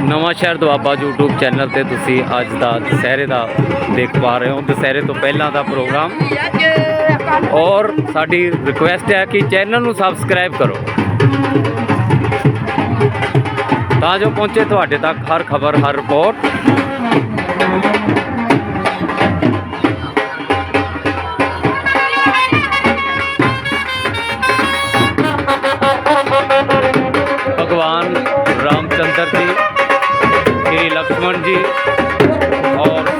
ਨਵਾਂ ਸ਼ਹਿਰ Doaba YouTube channel ਤੇ ਤੁਸੀਂ ਅੱਜ ਦਾ ਦੁਸਹਿਰੇ ਦਾ ਦੇਖ ਪਾ ਰਹੇ ਹੋ। ਦੁਸਹਿਰੇ ਤੋਂ ਪਹਿਲਾਂ ਦਾ ਪ੍ਰੋਗਰਾਮ। ਔਰ ਸਾਡੀ ਰਿਕੁਐਸਟ ਹੈ ਕਿ ਚੈਨਲ ਨੂੰ ਸਬਸਕ੍ਰਾਈਬ ਕਰੋ। ਤਾਂ ਜੋ ਪਹੁੰਚੇ ਤੁਹਾਡੇ ਤੱਕ ਹਰ ਖਬਰ, ਹਰ ਰਿਪੋਰਟ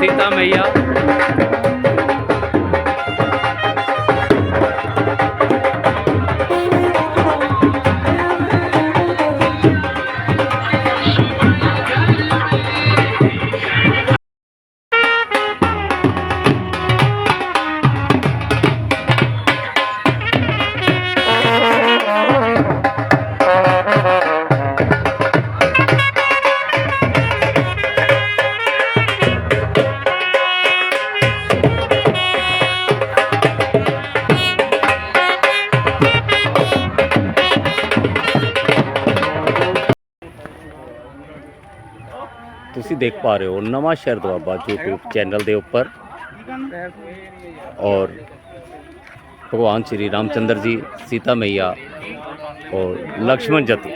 ਸੀਤਾ ਮਈਆ। ਤੁਸੀਂ ਦੇਖ ਪਾ ਰਹੇ ਹੋ ਨਵਾਂ ਸ਼ਹਿਰ ਦੁਆਬਾ YouTube ਚੈਨਲ ਦੇ ਉੱਪਰ। ਔਰ ਭਗਵਾਨ ਸ਼੍ਰੀ ਰਾਮਚੰਦਰ ਜੀ, ਸੀਤਾ ਮਈਆ ਔਰ ਲక్ష్మణ ਜਤੀ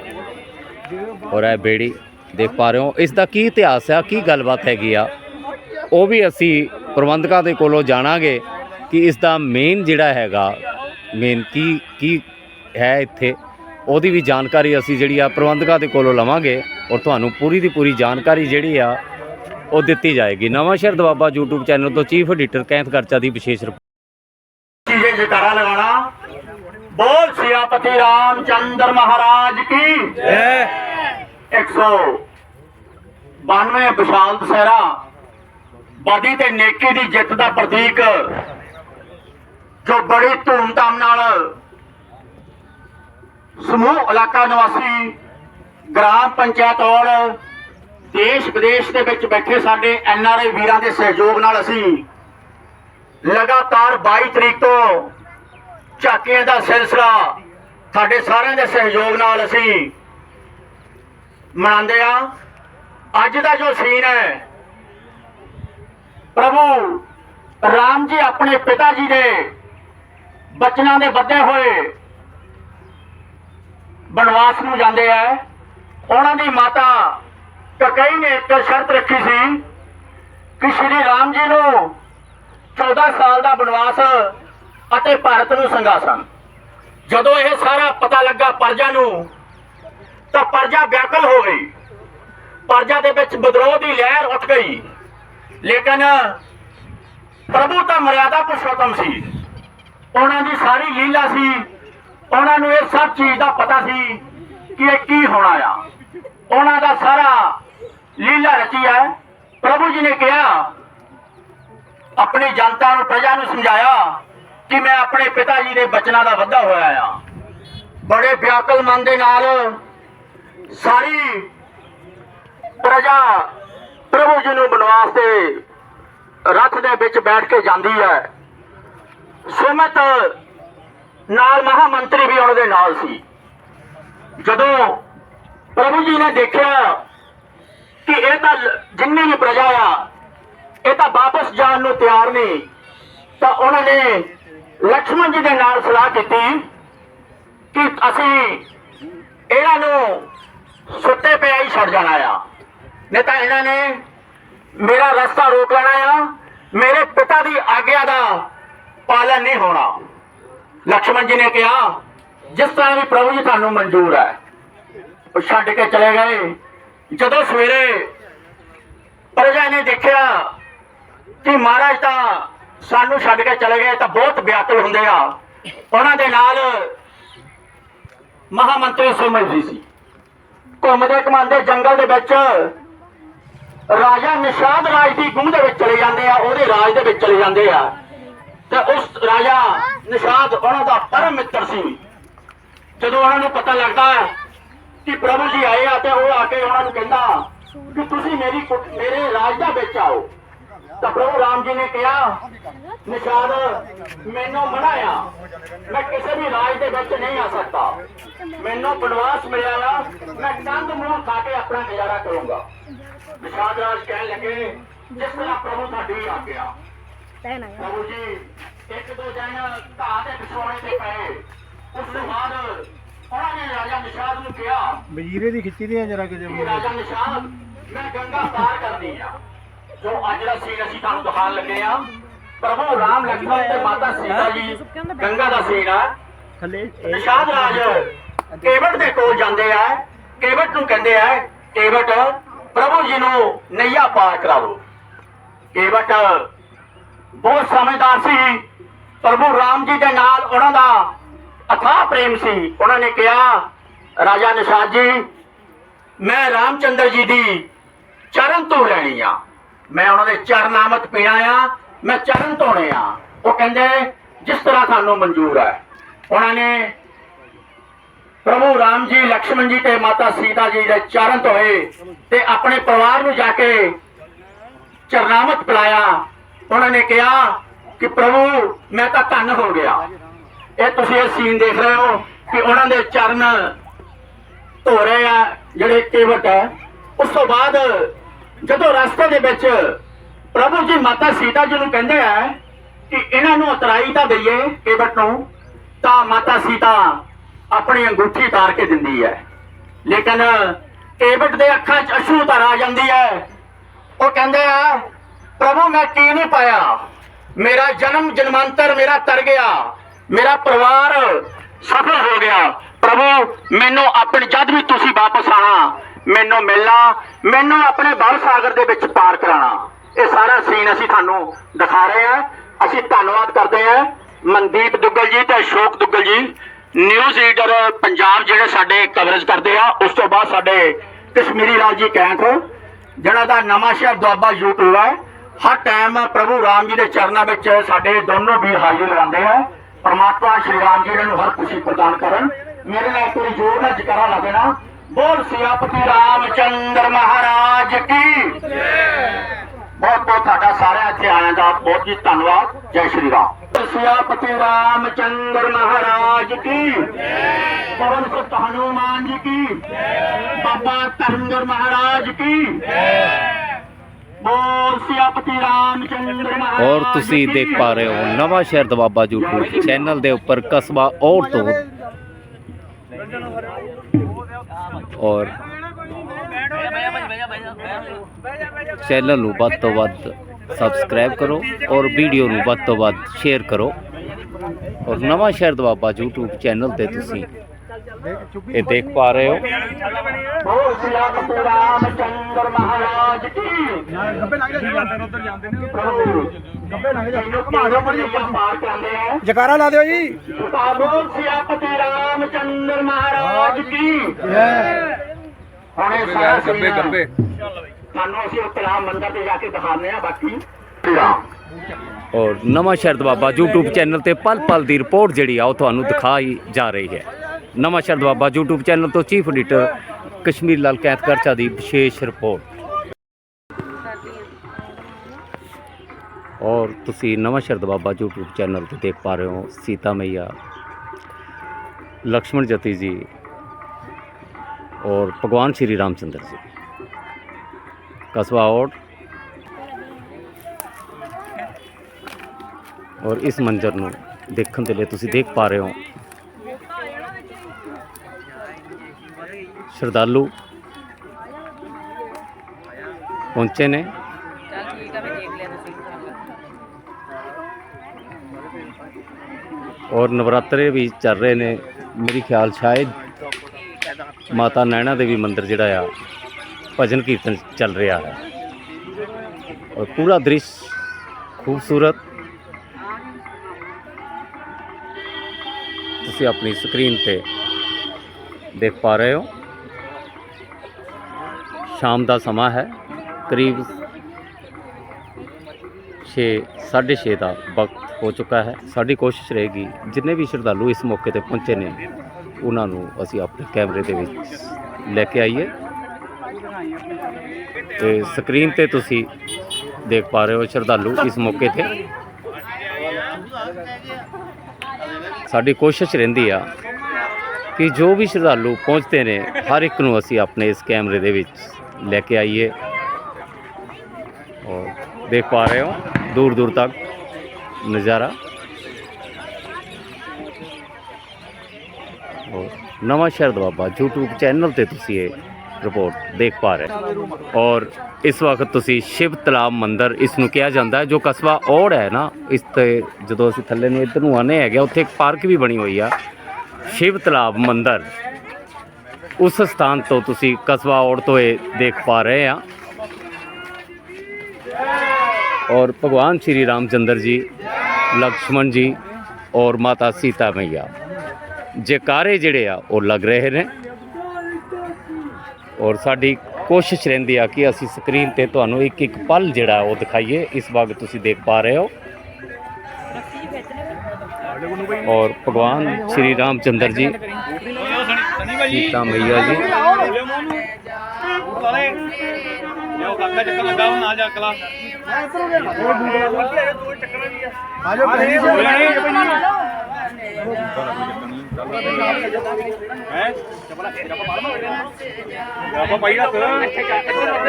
ਔਰ ਇਹ ਬੇੜੀ ਦੇਖ ਪਾ ਰਹੇ ਹੋ। ਇਸ ਦਾ ਕੀ ਇਤਿਹਾਸ ਆ ਕੀ ਗੱਲਬਾਤ ਹੈਗੀ ਆ? ਉਹ ਵੀ ਅਸੀਂ ਪ੍ਰਬੰਧਕਾਂ ਦੇ ਕੋਲੋਂ ਜਾਣਾਂਗੇ ਕਿ ਇਸ ਦਾ ਮੇਨ ਜਿਹੜਾ ਹੈਗਾ ਮੇਨ ਕੀ ਕੀ ਹੈ ਇੱਥੇ। ਉਹਦੀ ਵੀ ਜਾਣਕਾਰੀ ਅਸੀਂ ਜਿਹੜੀ ਆ ਪ੍ਰਬੰਧਕਾਂ ਦੇ ਕੋਲੋਂ ਲਵਾਂਗੇ ਔਰ ਤੁਹਾਨੂੰ ਪੂਰੀ ਦੀ ਪੂਰੀ ਜਾਣਕਾਰੀ ਜਿਹੜੀ ਆ ਉਹ ਦਿੱਤੀ ਜਾਏਗੀ। ਨਵਾਂ ਸ਼ਹਿਰ ਦਵਾਬਾ YouTube ਚੈਨਲ ਤੋਂ ਚੀਫ ਐਡੀਟਰ ਕੈਂਥ ਕਰਚਾ ਦੀ ਵਿਸ਼ੇਸ਼ ਰਿਪੋਰਟ। ਜੀ ਜਕਾਰਾ ਲਗਾਉਣਾ ਬੋਲ ਸਿਆਪਤੀ ਰਾਮਚੰਦਰ ਮਹਾਰਾਜ ਕੀ? ਜੈ। 192 ਵਿਸ਼ਾਲ ਦਸਹਿਰਾ ਬਾਦੀ ਤੇ ਨੇਕੀ ਦੀ ਜਿੱਤ ਦਾ ਪ੍ਰਤੀਕ ਜੋ ਬੜੀ ਧੂਮ ਧਾਮ ਨਾਲ ਸਮੂਹ ਇਲਾਕਾ ਨਿਵਾਸੀ ਗ੍ਰਾਮ ਪੰਚਾਇਤ ਔਰ ਦੇਸ਼ ਵਿਦੇਸ਼ ਦੇ ਵਿੱਚ ਬੈਠੇ ਸਾਡੇ ਐਨ ਆਰ ਆਈ ਵੀਰਾਂ ਦੇ ਸਹਿਯੋਗ ਨਾਲ ਅਸੀਂ ਲਗਾਤਾਰ 22 ਤਰੀਕ ਤੋਂ ਝਾਕੀਆਂ ਦਾ ਸਿਲਸਿਲਾ ਸਾਡੇ ਸਾਰਿਆਂ ਦੇ ਸਹਿਯੋਗ ਨਾਲ ਅਸੀਂ ਮਨਾਉਂਦੇ ਆ ਅੱਜ ਦਾ ਜੋ ਸੀਨ ਹੈ, ਪ੍ਰਭੂ ਰਾਮ ਜੀ ਆਪਣੇ ਪਿਤਾ ਜੀ ਦੇ ਬਚਨਾਂ ਦੇ ਵੱਧੇ ਹੋਏ। ਬਨਵਾਸ ਨੂੰ ਜਾਂਦੇ ਆ। ਉਹਨਾਂ ਦੀ ਮਾਤਾ ਕਕਈ ਨੇ ਇੱਕ ਸ਼ਰਤ ਰੱਖੀ ਸੀ ਕਿ ਸ਼੍ਰੀ ਰਾਮ ਜੀ ਨੂੰ 14 ਸਾਲ ਦਾ ਬਨਵਾਸ ਅਤੇ ਭਾਰਤ ਨੂੰ ਸੰਗਾਸਨ ਜਦੋਂ ਇਹ ਸਾਰਾ ਪਤਾ ਲੱਗਾ ਪਰਜਾ ਨੂੰ, ਤਾਂ ਪਰਜਾ ਵਿਆਕਲ ਹੋ ਗਈ। ਪਰਜਾ ਦੇ ਵਿੱਚ ਵਿਦਰੋਹ ਦੀ ਲਹਿਰ ਉੱਠ ਗਈ। ਲੇਕਿਨ ਪ੍ਰਭੂ ਤਾਂ ਮਰਿਆਦਾ ਪੁਰਸ਼ੋਤਮ ਸੀ। ਉਹਨਾਂ ਦੀ ਸਾਰੀ ਲੀਲਾ ਸੀ ਉਹਨਾਂ ਨੂੰ ਇਹ ਸਭ ਚੀਜ਼ ਦਾ ਪਤਾ ਸੀ ਕਿ ਇਹ ਕੀ ਹੋਣਾ ਆ ਉਹਨਾਂ ਦਾ ਸਾਰਾ ਲੀਲਾ ਰਚੀ ਹੈ। ਪ੍ਰਭੂ ਜੀ ਨੇ ਕਿਹਾ, ਆਪਣੀ ਜਨਤਾ ਨੂੰ, ਪ੍ਰਜਾ ਨੂੰ ਸਮਝਾਇਆ ਕਿ ਮੈਂ ਆਪਣੇ ਪਿਤਾ ਜੀ ਦੇ ਬਚਨਾਂ ਦਾ ਵਾਧਾ ਹੋਇਆ ਆ। ਬੜੇ ਵਿਆਕਲ ਮਨ ਦੇ ਨਾਲ ਸਾਰੀ ਪ੍ਰਜਾ ਪ੍ਰਭੂ ਜੀ ਨੂੰ ਬਨਵਾਸ ਤੇ ਰੱਥ ਦੇ ਵਿੱਚ ਬੈਠ ਕੇ ਜਾਂਦੀ ਹੈ। ਸੁਮਤ ਨਾਲ ਮਹਾ ਮੰਤਰੀ ਵੀ ਉਹਨਾਂ ਦੇ ਨਾਲ ਸੀ। ਜਦੋਂ ਪ੍ਰਭੂ ਜੀ ਨੇ ਦੇਖਿਆ ਕਿ ਇਹ ਤਾਂ ਜਿੰਨੀ ਵੀ ਪ੍ਰਜਾ ਆ, ਇਹ ਤਾਂ ਵਾਪਸ ਜਾਣ ਨੂੰ ਤਿਆਰ ਨਹੀਂ ਤਾਂ ਉਹਨਾਂ ਨੇ ਲక్ష్మణ ਜੀ ਦੇ ਨਾਲ ਸਲਾਹ ਕੀਤੀ ਕਿ ਅਸੀਂ ਇਹਨਾਂ ਨੂੰ ਸੁੱਤੇ ਪਿਆ ਹੀ ਛੱਡ ਜਾਣਾ ਆ। ਨਹੀਂ ਤਾਂ ਇਹਨਾਂ ਨੇ ਮੇਰਾ ਰਸਤਾ ਰੋਕ ਲੈਣਾ ਆ, ਮੇਰੇ ਪਿਤਾ ਦੀ ਆਗਿਆ ਦਾ ਪਾਲਣ ਨਹੀਂ ਹੋਣਾ। ਲక్ష్మణ ਜੀ ਨੇ ਕਿਹਾ, ਜਿਸ ਤਰ੍ਹਾਂ ਵੀ ਪ੍ਰਭੂ ਜੀ ਤੁਹਾਨੂੰ ਮਨਜ਼ੂਰ ਹੈ, ਉਹ ਛੱਡ ਕੇ ਚਲੇ ਗਏ। ਜਦੋਂ ਸਵੇਰੇ ਪ੍ਰਜਾ ਨੇ ਦੇਖਿਆ ਕਿ ਮਹਾਰਾਜ ਤਾਂ ਸਾਨੂੰ ਛੱਡ ਕੇ ਚਲੇ ਗਏ, ਤਾਂ ਬਹੁਤ ਵਿਆਕੁਲ ਹੁੰਦੇ ਆ। ਉਹਨਾਂ ਦੇ ਨਾਲ ਮਹਾਮੰਤਰੀ ਸੁਮਨ ਜੀ ਸੀ। ਘੁੰਮਦੇ ਘਮਾਂਦੇ ਜੰਗਲ ਦੇ ਵਿੱਚ ਰਾਜਾ ਨਿਸ਼ਾਦ ਰਾਜ ਦੀ ਗੂੰਹ ਦੇ ਵਿੱਚ ਚਲੇ ਜਾਂਦੇ ਆ, ਉਹਦੇ ਰਾਜ ਦੇ ਵਿੱਚ ਚਲੇ ਜਾਂਦੇ ਆ। ਤੇ ਉਸ ਰਾਜਾ ਨਿਸ਼ਾਦ ਉਹਨਾਂ ਦਾ ਪਰਮ ਮਿੱਤਰ ਸੀ। ਜਦੋਂ ਉਹਨਾਂ ਨੂੰ ਪਤਾ ਲੱਗਦਾ ਕਿ ਪ੍ਰਭੂ ਜੀ ਆਏ ਆ ਤੇ ਉਹ ਆ ਕੇ ਉਹਨਾਂ ਨੂੰ ਕਹਿੰਦਾ ਕਿ ਤੁਸੀਂ ਮੇਰੀ ਮੇਰੇ ਰਾਜ ਦਾ ਵਿੱਚ ਆਓ। ਤਾਂ ਪ੍ਰਭੂ ਰਾਮ ਜੀ ਨੇ ਕਿਹਾ, ਨਿਸ਼ਾਦ, ਮੈਨੂੰ ਮਨਾਇਆ ਮੈਂ ਕਿਸੇ ਵੀ ਰਾਜ ਦੇ ਵਿੱਚ ਨਹੀਂ ਆ ਸਕਦਾ। ਮੈਨੂੰ ਬਨਵਾਸ ਮਿਲਿਆ ਆ। ਮੈਂ ਕੰਦ ਮੂੰਹ ਖਾ ਕੇ ਆਪਣਾ ਗੁਜ਼ਾਰਾ ਕਰੂੰਗਾ। ਨਿਸ਼ਾਦ ਰਾਜ ਕਹਿਣ ਲੱਗੇ, ਜਿਸ ਤਰ੍ਹਾਂ ਪ੍ਰਭੂ ਤੈ ਦੀ ਖਿੱਚੀ ਦੀ ਜਰਾ ਕਿ ਮੈਂ ਗੰਗਾ ਪਾਰ ਕਰਨੀ ਆ। ਜੋ ਅੱਜ ਦਾ ਸੀਨ ਅਸੀਂ ਤੁਹਾਨੂੰ ਦਿਖਾਉਣ ਲੱਗੇ ਆ ਪ੍ਰਭੂ ਰਾਮ ਲਖਮਣ ਤੇ ਮਾਤਾ ਸੀਤਾ ਜੀ ਗੰਗਾ ਦਾ ਸੀਨ ਆ। ਥੱਲੇ ਨਿਸ਼ਾਦ ਰਾਜ ਕੇਵਟ ਦੇ ਕੋਲ ਜਾਂਦੇ ਆ ਕੇਵਟ ਨੂੰ ਕਹਿੰਦੇ ਆ ਕੇਵਟ ਪ੍ਰਭੂ ਜੀ ਨੂੰ ਨਈਆ ਪਾਰ ਕਰਾਓ। ਕੇਵਟ ਬਹੁਤ ਸਮਝਦਾਰ ਸੀ। ਪ੍ਰਭੂ ਰਾਮ ਜੀ ਦੇ ਨਾਲ ਉਹਨਾਂ ਦਾ ਅਥਾਹ ਪ੍ਰੇਮ ਸੀ। ਉਹਨਾਂ ਨੇ ਕਿਹਾ, ਰਾਜਾ ਨਿਸ਼ਾਦ ਜੀ, ਮੈਂ ਰਾਮਚੰਦਰ ਜੀ ਦੀ ਚਰਨ ਤੋਂ ਲੈਣੀ ਆ। ਮੈਂ ਉਹਨਾਂ ਦੇ ਚਰਨਾਮਤ ਪੀਣਾ ਆ, ਮੈਂ ਚਰਨ ਧੋਣੇ ਆ। ਉਹ ਕਹਿੰਦੇ, ਜਿਸ ਤਰ੍ਹਾਂ ਸਾਨੂੰ ਮਨਜ਼ੂਰ ਹੈ। ਉਹਨਾਂ ਨੇ ਪ੍ਰਭੂ ਰਾਮ ਜੀ ਲక్ష్మణ ਜੀ ਤੇ ਮਾਤਾ ਸੀਤਾ ਜੀ ਦੇ ਚਰਨ ਧੋਏ ਤੇ ਆਪਣੇ ਪਰਿਵਾਰ ਨੂੰ ਜਾ ਕੇ ਚਰਨਾਮਤ ਪਿਲਾਇਆ। ਉਹਨਾਂ ਨੇ ਕਿਹਾ ਕਿ ਪ੍ਰਭੂ, ਮੈਂ ਤਾਂ ਧੰਨ ਹੋ ਗਿਆ। ਇਹ ਤੁਸੀਂ ਇਹ ਸੀਨ ਦੇਖ ਰਹੇ ਹੋ ਕਿ ਉਹਨਾਂ ਦੇ ਚਰਨ ਧੋ ਰਹੇ ਆ, ਜਿਹੜੇ ਕੇਵਟ ਹੈ। ਉਸ ਤੋਂ ਬਾਅਦ ਜਦੋਂ ਰਸਤੇ ਦੇ ਵਿੱਚ ਪ੍ਰਭੂ ਜੀ ਮਾਤਾ ਸੀਤਾ ਜੀ ਨੂੰ ਕਹਿੰਦੇ ਆ ਕਿ ਇਹਨਾਂ ਨੂੰ ਉਤਰਾਈ ਤਾਂ ਦਈਏ ਕੇਵਟ ਨੂੰ, ਤਾਂ ਮਾਤਾ ਸੀਤਾ ਆਪਣੀ ਅੰਗੂਠੀ ਉਤਾਰ ਕੇ ਦਿੰਦੀ ਹੈ। ਲੇਕਿਨ ਕੇਵਟ ਦੇ ਅੱਖਾਂ 'ਚ ਅਸ਼ੂ ਉਤਾਰ ਆ ਜਾਂਦੀ ਹੈ। ਉਹ ਕਹਿੰਦੇ ਆ ਪ੍ਰਭੂ, ਮੈਂ ਕੀ ਨਹੀਂ ਪਾਇਆ? ਮੇਰਾ ਜਨਮ ਜਨਮਾਂਤਰ ਮੇਰਾ ਤਰ ਗਿਆ। ਮੇਰਾ ਪਰਿਵਾਰ ਸਫਲ ਹੋ ਗਿਆ। ਪ੍ਰਭੂ, ਮੈਨੂੰ ਆਪਣੇ ਜਦ ਵੀ ਤੁਸੀਂ ਵਾਪਸ ਆਣਾ ਮੈਨੂੰ ਮਿਲਣਾ, ਮੈਨੂੰ ਆਪਣੇ ਬਲ ਸਾਗਰ ਦੇ ਵਿੱਚ ਪਾਰ ਕਰਾਣਾ ਇਹ ਸਾਰਾ ਸੀਨ ਅਸੀਂ ਤੁਹਾਨੂੰ ਦਿਖਾ ਰਹੇ ਹਾਂ। ਅਸੀਂ ਧੰਨਵਾਦ ਕਰਦੇ ਹਾਂ ਮਨਦੀਪ ਦੁੱਗਲ ਜੀ ਤੇ ਅਸ਼ੋਕ ਦੁੱਗਲ ਜੀ। ਨਿਊਜ਼ ਰੀਡਰ ਪੰਜਾਬ ਜਿਹੜੇ ਸਾਡੇ ਕਵਰੇਜ ਕਰਦੇ ਆ, ਉਸ ਤੋਂ ਬਾਅਦ ਸਾਡੇ ਕਸ਼ਮੀਰੀ ਲਾਲ ਜੀ ਕੈਂਟ ਜਿਹੜਾ ਦਾ ਨਵਾਂ ਸ਼ਹਿਰ ਦੁਆਬਾ YouTube ਹੈ। ਹਰ ਟਾਈਮ ਪ੍ਰਭੂ ਰਾਮ ਜੀ ਦੇ ਚਰਨਾਂ ਵਿੱਚ ਸਾਡੇ ਦੋਨੋਂ ਵੀਰ ਹਾਜ਼ਰ ਲਗਾਉਂਦੇ ਆ। ਪਰਮਾਤਮਾ ਸ਼੍ਰੀ ਰਾਮ ਜੀ ਨੂੰ ਹਰ ਖੁਸ਼ੀ ਪ੍ਰਦਾਨ ਕਰਨ। ਮੇਰੇ ਨਾਲ ਕੋਈ ਜੋਰ ਨਾਲ ਜਕਾਰਾ ਲਾ ਬੋਲ ਸਿਆਪਤੀ ਰਾਮਚੰਦਰ ਮਹਾਰਾਜ ਕੀ? ਬਹੁਤ ਬਹੁਤ ਤੁਹਾਡਾ ਸਾਰਿਆਂ ਇੱਥੇ ਆਇਆਂ ਦਾ ਬਹੁਤ ਜੀ ਧੰਨਵਾਦ। ਜੈ ਸ਼੍ਰੀ ਰਾਮ। ਸਿਆਪਤੀ ਰਾਮਚੰਦਰ ਮਹਾਰਾਜ ਕੀ? ਪਵਨ ਸੁਤ ਹਨੂਮਾਨ ਜੀ ਕੀ? ਬਾਬਾ ਧਰਮਦਰ ਮਹਾਰਾਜ ਕੀ ਬੋਲ ਸਿਆਪਤੀ ਰਾਮਚੰਦਰ ਮਹਾਰਾਜ ਔਰ ਤੁਸੀਂ ਦੇਖ ਪਾ ਰਹੇ ਹੋ ਨਵਾਂ ਸ਼ਹਿਰ ਦਵਾਬਾ YouTube ਚੈਨਲ ਦੇ ਉੱਪਰ ਕਸਬਾ ਔਰ ਤੋਂ। ਔਰ ਚੈਨਲ ਨੂੰ ਵੱਧ ਤੋਂ ਵੱਧ ਸਬਸਕ੍ਰਾਈਬ ਕਰੋ ਔਰ ਵੀਡੀਓ ਨੂੰ ਵੱਧ ਤੋਂ ਵੱਧ ਸ਼ੇਅਰ ਕਰੋ। ਔਰ ਨਵਾਂ ਸ਼ਹਿਰ ਦਵਾਬਾ YouTube ਚੈਨਲ ਤੇ ਤੁਸੀਂ ਇਹ ਦੇਖ ਪਾ ਰਹੇ ਹੋ। ਬੋਲ ਸਿਆਪਤੀ ਰਾਮਚੰਦਰ ਮਹਾਰਾਜ ਕੀ? ਗੱਬੇ ਲੱਗ ਜਾਂਦੇ ਉੱਧਰ ਜਾਂਦੇ ਨੇ। ਪ੍ਰਭੂ ਗੱਬੇ ਲੱਗ ਇਹਨੂੰ ਘੁਮਾ ਦਿਓ ਬੜੀ ਪਾਰ ਕਰਦੇ ਆ ਜਕਾਰਾ ਲਾ ਦਿਓ ਜੀ। ਬੋਲ ਸਿਆਪਤੀ ਰਾਮਚੰਦਰ ਮਹਾਰਾਜ ਕੀ? ਹੁਣ ਇਹ ਸਾਰਾ ਗੱਬੇ ਗੱਬੇ। ਤੁਹਾਨੂੰ ਅਸੀਂ ਉਤਰਾਮ ਮੰਦਰ ਤੇ ਜਾ ਕੇ ਦਿਖਾਉਂਦੇ ਆ ਬਾਕੀ ਰਾਮ ਔਰ ਨਵਾਂ ਸ਼ਹਿਰ ਦਵਾਬਾ YouTube ਚੈਨਲ ਤੇ ਪਲ ਪਲ ਦੀ ਰਿਪੋਰਟ ਜਿਹੜੀ ਆ ਉਹ ਤੁਹਾਨੂੰ ਦਿਖਾਈ ਜਾ ਰਹੀ ਹੈ। ਨਵਾਂ ਸ਼ਹਿਰ ਦਵਾਬਾ YouTube ਚੈਨਲ ਤੋਂ ਚੀਫ ਐਡੀਟਰ ਕਸ਼ਮੀਰ ਲਾਲ ਕੈਦ ਕਰਚਾ ਦੀ ਵਿਸ਼ੇਸ਼ ਰਿਪੋਰਟ। ਔਰ ਤੁਸੀਂ ਨਵਾਂ ਸ਼ਰਦ ਬਾਬਾ YouTube ਚੈਨਲ ਤੇ ਦੇਖ ਪਾ ਰਹੇ ਹੋ ਸੀਤਾ ਮਈਆ ਲక్ష్మణ ਜਤੀ ਜੀ ਔਰ ਭਗਵਾਨ ਸ਼੍ਰੀ ਰਾਮਚੰਦਰ ਜੀ। ਕਸਬਾ ਔਰ ਔਰ ਇਸ ਮੰਜ਼ਰ ਨੂੰ ਦੇਖਣ ਦੇ ਲਈ ਤੁਸੀਂ ਦੇਖ ਪਾ ਰਹੇ ਹੋ ਸ਼ਰਧਾਲੂ ਪਹੁੰਚੇ ਨੇ। ਚੱਲ ਠੀਕ ਆ ਮੈਂ ਦੇਖ ਲਿਆ ਤੁਸੀਂ ਔਰ ਨਵਰਾਤਰੇ ਵੀ ਚੱਲ ਰਹੇ ਨੇ। ਮੇਰੀ ਖਿਆਲ ਸ਼ਾਇਦ ਮਾਤਾ ਨੈਣਾ ਦੇਵੀ ਮੰਦਿਰ ਜਿਹੜਾ ਆ, ਭਜਨ ਕੀਰਤਨ ਚੱਲ ਰਿਹਾ ਹੈ। ਔਰ ਪੂਰਾ ਦ੍ਰਿਸ਼ ਖੂਬਸੂਰਤ। ਤੁਸੀਂ ਆਪਣੀ ਸਕਰੀਨ ਤੇ ਦੇਖ ਪਾ ਰਹੇ ਹੋ। ਸ਼ਾਮ ਦਾ ਸਮਾਂ ਹੈ, ਕਰੀਬ 6 6:30 ਦਾ ਵਕਤ ਹੋ ਚੁੱਕਾ ਹੈ। ਸਾਡੀ ਕੋਸ਼ਿਸ਼ ਰਹੇਗੀ, ਜਿੰਨੇ ਵੀ ਸ਼ਰਧਾਲੂ ਇਸ ਮੌਕੇ ਤੇ ਪਹੁੰਚੇ ਨੇ, ਉਹਨਾਂ ਨੂੰ ਅਸੀਂ ਆਪਣੇ ਕੈਮਰੇ ਦੇ ਵਿੱਚ ਲੈ ਕੇ ਆਈਏ। ਤੇ ਸਕਰੀਨ ਤੇ ਤੁਸੀਂ ਦੇਖ ਪਾ ਰਹੇ ਹੋ ਸ਼ਰਧਾਲੂ ਇਸ ਮੌਕੇ ਤੇ। ਸਾਡੀ ਕੋਸ਼ਿਸ਼ ਰਹਿੰਦੀ ਆ ਕਿ ਜੋ ਵੀ ਸ਼ਰਧਾਲੂ ਪਹੁੰਚਦੇ ਨੇ, ਹਰ ਇੱਕ ਨੂੰ ਅਸੀਂ ਆਪਣੇ ਇਸ ਕੈਮਰੇ ਦੇ ਵਿੱਚ ਲੈ ਕੇ ਆਈਏ। ਔਰ ਦੇਖ ਪਾ ਰਹੇ ਹੋ, ਦੂਰ ਦੂਰ ਤੱਕ ਨਜ਼ਾਰਾ। ਔਰ ਨਵਾਂ ਸ਼ਹਿਰ ਬਾਬਾ YouTube ਚੈਨਲ ਤੇ ਤੁਸੀਂ ਇਹ ਰਿਪੋਰਟ ਦੇਖ ਪਾ ਰਹੇ ਔਰ ਇਸ ਵਕਤ ਤੁਸੀਂ ਸ਼ਿਵ ਤਲਾਬ ਮੰਦਿਰ ਇਸ ਨੂੰ ਕਿਹਾ ਜਾਂਦਾ ਹੈ, ਜੋ ਕਸਬਾ ਔੜ ਹੈ ਨਾ, ਇਸ ਤੇ ਜਦੋਂ ਅਸੀਂ ਥੱਲੇ ਨੂੰ ਇੱਧਰ ਨੂੰ ਆਨੇ ਹੈਗੇ, ਉੱਥੇ ਇੱਕ ਪਾਰਕ ਵੀ ਬਣੀ ਹੋਈ ਆ। ਸ਼ਿਵ ਤਲਾਬ ਮੰਦਿਰ। ਉਸ ਸਥਾਨ ਤੋਂ ਤੁਸੀਂ ਕਸਬਾ ਔੜ ਤੋਂ ਇਹ ਦੇਖ ਪਾ ਰਹੇ ਆ ਔਰ ਭਗਵਾਨ ਸ਼੍ਰੀ ਰਾਮਚੰਦਰ ਜੀ, ਲਕਸ਼ਮਣ ਜੀ ਔਰ ਮਾਤਾ ਸੀਤਾ ਮਈਆ ਜੈਕਾਰੇ ਜਿਹੜੇ ਆ, ਉਹ ਲੱਗ ਰਹੇ ਨੇ। ਔਰ ਸਾਡੀ ਕੋਸ਼ਿਸ਼ ਰਹਿੰਦੀ ਆ ਕਿ ਅਸੀਂ ਸਕਰੀਨ ਤੇ ਤੁਹਾਨੂੰ ਇੱਕ ਇੱਕ ਪਲ ਜਿਹੜਾ ਉਹ ਦਿਖਾਈਏ। ਇਸ ਵਕਤ ਤੁਸੀਂ ਦੇਖ ਪਾ ਰਹੇ ਹੋ। ਔਰ ਭਗਵਾਨ ਸ਼੍ਰੀ ਰਾਮਚੰਦਰ ਜੀ ਸੀਤਾ ਮਈਆ ਜੀ। ਜੋ ਕਾਕਾ ਚੱਕਰ ਲੱਗਾ ਉਹ ਨਾਲ ਜਾ ਕਲਾ ਆਜੋ ਕਹੀਂ ਹੈ ਚਪਲਾ ਚਪਲਾ ਮਾਰਨਾ ਆਪਾਂ ਪਾਈ ਰੱਖ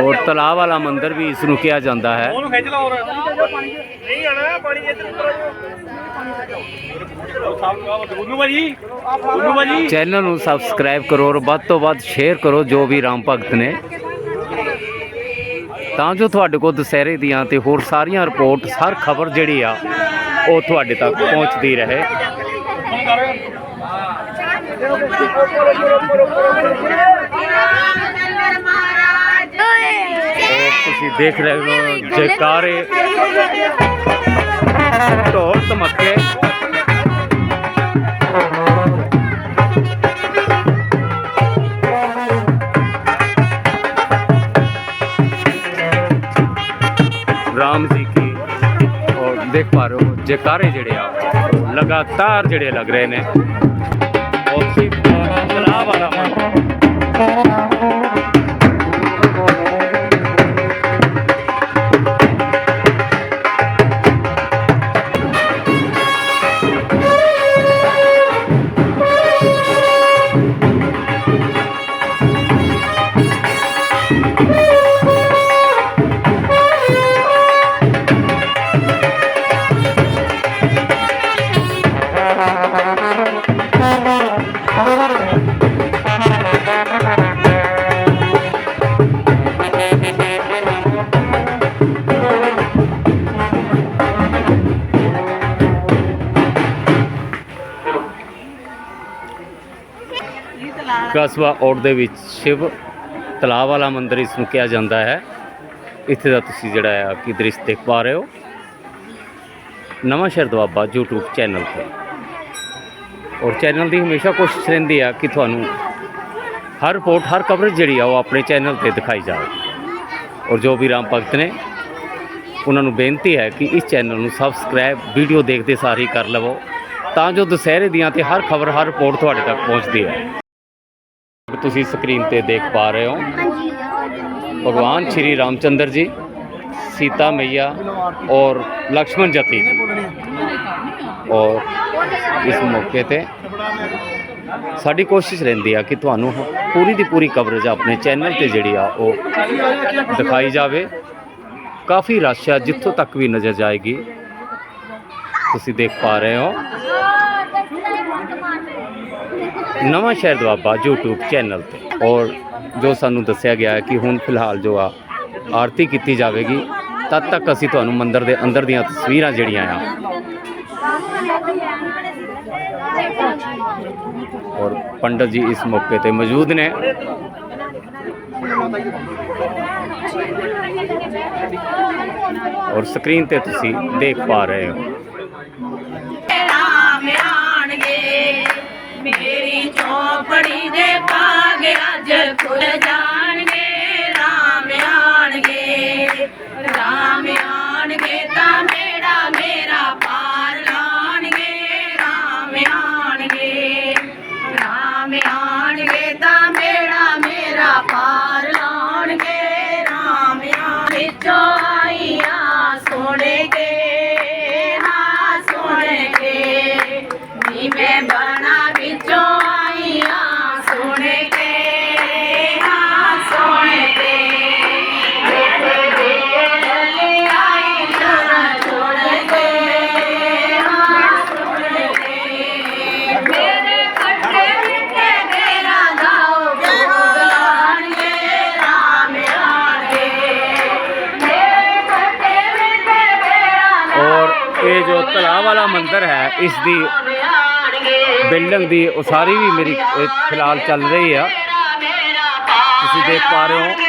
ਔਰ ਤਲਾਬ ਵਾਲਾ ਮੰਦਿਰ ਵੀ ਇਸ ਨੂੰ ਕਿਹਾ ਜਾਂਦਾ ਹੈ ਉਹਨੂੰ ਖਿੱਚ ਲਾ ਹੋਰ। ਨਹੀਂ ਆਣਾ ਪਾਣੀ ਇੱਧਰ ਉੱਪਰ ਸਾਹਬ ਗੁੰਨੂ ਭਾਜੀ। ਗੁੰਨੂ ਭਾਜੀ। ਚੈਨਲ ਨੂੰ ਸਬਸਕ੍ਰਾਈਬ ਕਰੋ ਔਰ ਵੱਧ ਤੋਂ ਵੱਧ ਸ਼ੇਅਰ ਕਰੋ ਜੋ ਵੀ ਰਾਮ ਭਗਤ ਨੇ। ਤਾਂ ਜੋ ਤੁਹਾਡੇ ਕੋਲ ਦੁਸਹਿਰੇ ਦੀਆਂ ਤੇ ਹੋਰ ਸਾਰੀਆਂ ਰਿਪੋਰਟ ਹਰ ਖਬਰ ਜਿਹੜੀ ਆ ਉਹ ਤੁਹਾਡੇ ਤੱਕ ਪਹੁੰਚਦੀ ਰਹੇ। ਤੁਸੀਂ ਦੇਖ ਰਹੇ ਹੋ ਜੈਕਾਰੇ ਢੋਲ ਧਮੱਕੇ। ਰਾਮ ਜੀ ਕੀ ਔਰ ਦੇਖ ਪਾ ਰਹੇ ਹੋ ਜੈਕਾਰੇ ਜਿਹੜੇ ਆ। ਲਗਾਤਾਰ ਜਿਹੜੇ ਲੱਗ ਰਹੇ ਨੇ। ਔਰ ਕਸਬਾ ਔੜ ਦੇ ਵਿੱਚ ਸ਼ਿਵ ਤਲਾਬ ਵਾਲਾ ਮੰਦਿਰ ਇਸ ਨੂੰ ਕਿਹਾ ਜਾਂਦਾ ਹੈ। ਇੱਥੇ ਦਾ ਤੁਸੀਂ ਜਿਹੜਾ ਆ ਕਿ ਦ੍ਰਿਸ਼ ਦੇਖ ਪਾ ਰਹੇ ਹੋ। ਨਵਾਂ ਸ਼ਹਿਰ ਦੁਆਬਾ YouTube ਚੈਨਲ ਤੇ। ਔਰ ਚੈਨਲ ਦੀ ਹਮੇਸ਼ਾ ਕੋਸ਼ਿਸ਼ ਰਹਿੰਦੀ ਆ ਕਿ ਤੁਹਾਨੂੰ ਹਰ ਰਿਪੋਰਟ, ਹਰ ਕਵਰੇਜ ਜਿਹੜੀ ਆ ਉਹ ਆਪਣੇ ਚੈਨਲ ਤੇ ਦਿਖਾਈ ਜਾਵੇ। ਔਰ ਜੋ ਵੀ ਰਾਮ ਭਗਤ ਨੇ, ਉਹਨਾਂ ਨੂੰ ਬੇਨਤੀ ਹੈ ਕਿ ਇਸ ਚੈਨਲ ਨੂੰ ਸਬਸਕ੍ਰਾਈਬ ਵੀਡੀਓ ਦੇਖਦੇ ਸਾਰ ਹੀ ਕਰ ਲਵੋ। ਤਾਂ ਜੋ ਦੁਸਹਿਰੇ ਦੀਆਂ ਤੇ ਹਰ ਖਬਰ, ਹਰ ਰਿਪੋਰਟ ਤੁਹਾਡੇ ਤੱਕ ਪਹੁੰਚਦੀ ਹੈ ਤੁਸੀਂ ਸਕਰੀਨ ਤੇ ਦੇਖ ਪਾ ਰਹੇ ਹੋ। ਭਗਵਾਨ ਸ਼੍ਰੀ ਰਾਮਚੰਦਰ ਜੀ, ਸੀਤਾ ਮਈਆ ਔਰ ਲక్ష్మణ ਜਤੀ ਔਰ ਇਸ ਮੌਕੇ ਤੇ ਸਾਡੀ ਕੋਸ਼ਿਸ਼ ਰਹਿੰਦੀ ਆ ਕਿ ਤੁਹਾਨੂੰ ਪੂਰੀ ਦੀ ਪੂਰੀ ਕਵਰੇਜ ਆਪਣੇ ਚੈਨਲ ਤੇ ਜਿਹੜੀ ਆ ਉਹ ਦਿਖਾਈ ਜਾਵੇ। ਕਾਫੀ ਰਸ਼ ਆ, ਜਿੱਥੋਂ ਤੱਕ ਵੀ ਨਜ਼ਰ ਜਾਏਗੀ, ਤੁਸੀਂ ਦੇਖ ਪਾ ਰਹੇ ਹੋ। ਨਵਾਂ ਸ਼ਹਿਰ ਦੁਆਬਾ YouTube ਚੈਨਲ ਤੇ। ਔਰ ਜੋ ਸਾਨੂੰ ਦੱਸਿਆ ਗਿਆ ਹੈ ਕਿ ਹੁਣ ਫਿਲਹਾਲ ਜੋ ਆ ਆਰਤੀ ਕੀਤੀ ਜਾਵੇਗੀ, ਤਦ ਤੱਕ ਅਸੀਂ ਤੁਹਾਨੂੰ ਮੰਦਿਰ ਦੇ ਅੰਦਰ ਦੀਆਂ ਤਸਵੀਰਾਂ ਜਿਹੜੀਆਂ ਆ ਔਰ ਪੰਡਤ ਜੀ ਇਸ ਮੌਕੇ ਤੇ ਮੌਜੂਦ ਨੇ। ਔਰ ਸਕਰੀਨ ਤੇ ਤੁਸੀਂ ਦੇਖ ਪਾ ਰਹੇ ਹੋ। ਮੇਰੀ ਚੌਪੜੀ ਦੇ ਭਾਗ ਅੱਜ ਖੁੱਲ ਜਾ ਇਹ ਜੋ ਤਲਾਬ ਵਾਲਾ ਮੰਦਿਰ ਹੈ, ਇਸ ਦੀ ਬਿਲਡਿੰਗ ਦੀ ਉਸਾਰੀ ਵੀ ਮੇਰੀ ਫਿਲਹਾਲ ਚੱਲ ਰਹੀ ਆ। ਤੁਸੀਂ ਦੇਖ ਪਾ ਰਹੇ ਹੋ।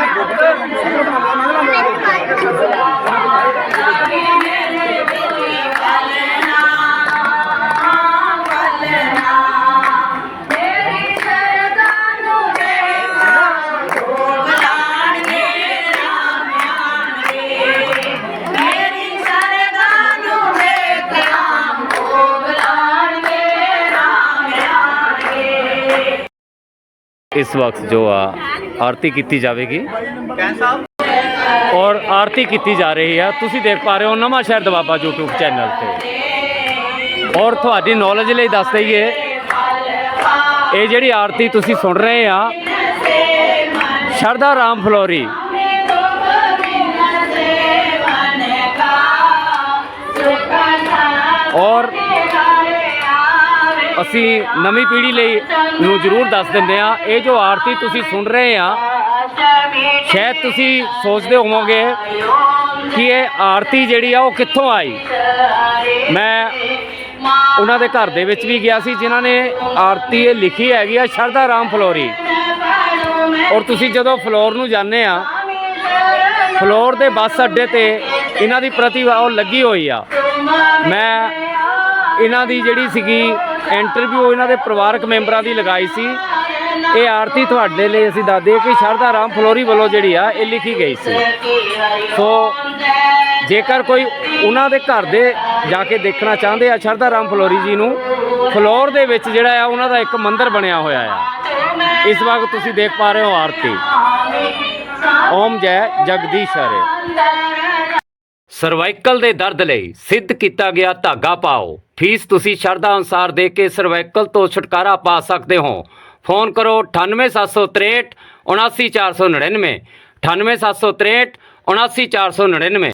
ਇਸ ਵਕਤ ਜੋ ਆ, ਆਰਤੀ ਕੀਤੀ ਜਾਵੇਗੀ। ਔਰ ਆਰਤੀ ਕੀਤੀ ਜਾ ਰਹੀ ਆ। ਤੁਸੀਂ ਦੇਖ ਪਾ ਰਹੇ ਹੋ ਨਵਾਂ ਸ਼ਹਿਰ ਦਵਾਬਾ YouTube ਚੈਨਲ ਤੇ। ਔਰ ਤੁਹਾਡੀ ਨੌਲੇਜ ਲਈ ਦੱਸ ਦਈਏ, ਇਹ ਜਿਹੜੀ ਆਰਤੀ ਤੁਸੀਂ ਸੁਣ ਰਹੇ ਆ ਸ਼ਰਦਾ ਰਾਮ ਫਲੋਰੀ। ਔਰ ਅਸੀਂ ਨਵੀਂ ਪੀੜ੍ਹੀ ਲਈ ਨੂੰ ਜ਼ਰੂਰ ਦੱਸ ਦਿੰਦੇ ਆ ਇਹ ਜੋ ਆਰਤੀ ਤੁਸੀਂ ਸੁਣ ਰਹੇ ਆ ਸ਼ਾਇਦ ਤੁਸੀਂ ਸੋਚਦੇ ਹੋਵੋਗੇ ਕਿ ਇਹ ਆਰਤੀ ਜਿਹੜੀ ਆ ਉਹ ਕਿੱਥੋਂ ਆਈ? ਮੈਂ ਉਹਨਾਂ ਦੇ ਘਰ ਦੇ ਵਿੱਚ ਵੀ ਗਿਆ ਸੀ, ਜਿਨ੍ਹਾਂ ਨੇ ਆਰਤੀ ਇਹ ਲਿਖੀ ਹੈਗੀ ਆ ਸ਼ਰਦਾ ਰਾਮ ਫਲੋਰੀ। ਔਰ ਤੁਸੀਂ ਜਦੋਂ ਫਲੋਰ ਨੂੰ ਜਾਂਦੇ ਆ, ਫਲੋਰ ਦੇ ਬੱਸ ਅੱਡੇ ਤੇ ਇਹਨਾਂ ਦੀ ਪ੍ਰਤਿਭਾ ਉਹ ਲੱਗੀ ਹੋਈ ਆ। ਮੈਂ ਇਹਨਾਂ ਦੀ ਜਿਹੜੀ ਸੀਗੀ ਇੰਟਰਵਿਊ ਇਹਨਾਂ ਦੇ ਪਰਿਵਾਰਕ ਮੈਂਬਰਾਂ ਦੀ ਲਗਾਈ ਸੀ। ਇਹ ਆਰਤੀ ਤੁਹਾਡੇ ਲਈ ਅਸੀਂ ਦੱਸਦੇ ਕਿ ਸ਼ਰਦਾ ਰਾਮ ਫਲੋਰੀ ਵੱਲੋਂ ਜਿਹੜੀ ਆ, ਇਹ ਲਿਖੀ ਗਈ ਸੀ। ਸੋ, ਜੇਕਰ ਕੋਈ ਉਹਨਾਂ ਦੇ ਘਰ ਦੇ ਜਾ ਕੇ ਦੇਖਣਾ ਚਾਹੁੰਦੇ ਆ ਸ਼ਰਦਾ ਰਾਮ ਫਲੋਰੀ ਜੀ ਨੂੰ, ਫਲੋਰ ਦੇ ਵਿੱਚ ਜਿਹੜਾ ਆ, ਉਹਨਾਂ ਦਾ ਇੱਕ ਮੰਦਿਰ ਬਣਿਆ ਹੋਇਆ ਆ। ਇਸ ਵਕਤ ਤੁਸੀਂ ਦੇਖ ਪਾ ਰਹੇ ਹੋ ਆਰਤੀ। ਓਮ ਜੈ ਜਗਦੀਸ਼ ਹਰੇ ਸਰਵਾਈਕਲ ਦੇ ਦਰਦ ਲਈ ਸਿੱਧ ਕੀਤਾ ਗਿਆ ਧਾਗਾ ਪਾਓ। ਫੀਸ ਤੁਸੀਂ ਸ਼ਰਧਾ ਅਨੁਸਾਰ ਦੇ ਕੇ ਸਰਵਾਈਕਲ ਤੋਂ ਛੁਟਕਾਰਾ ਪਾ ਸਕਦੇ ਹੋ। ਫੋਨ ਕਰੋ 98763 79499 98763 79499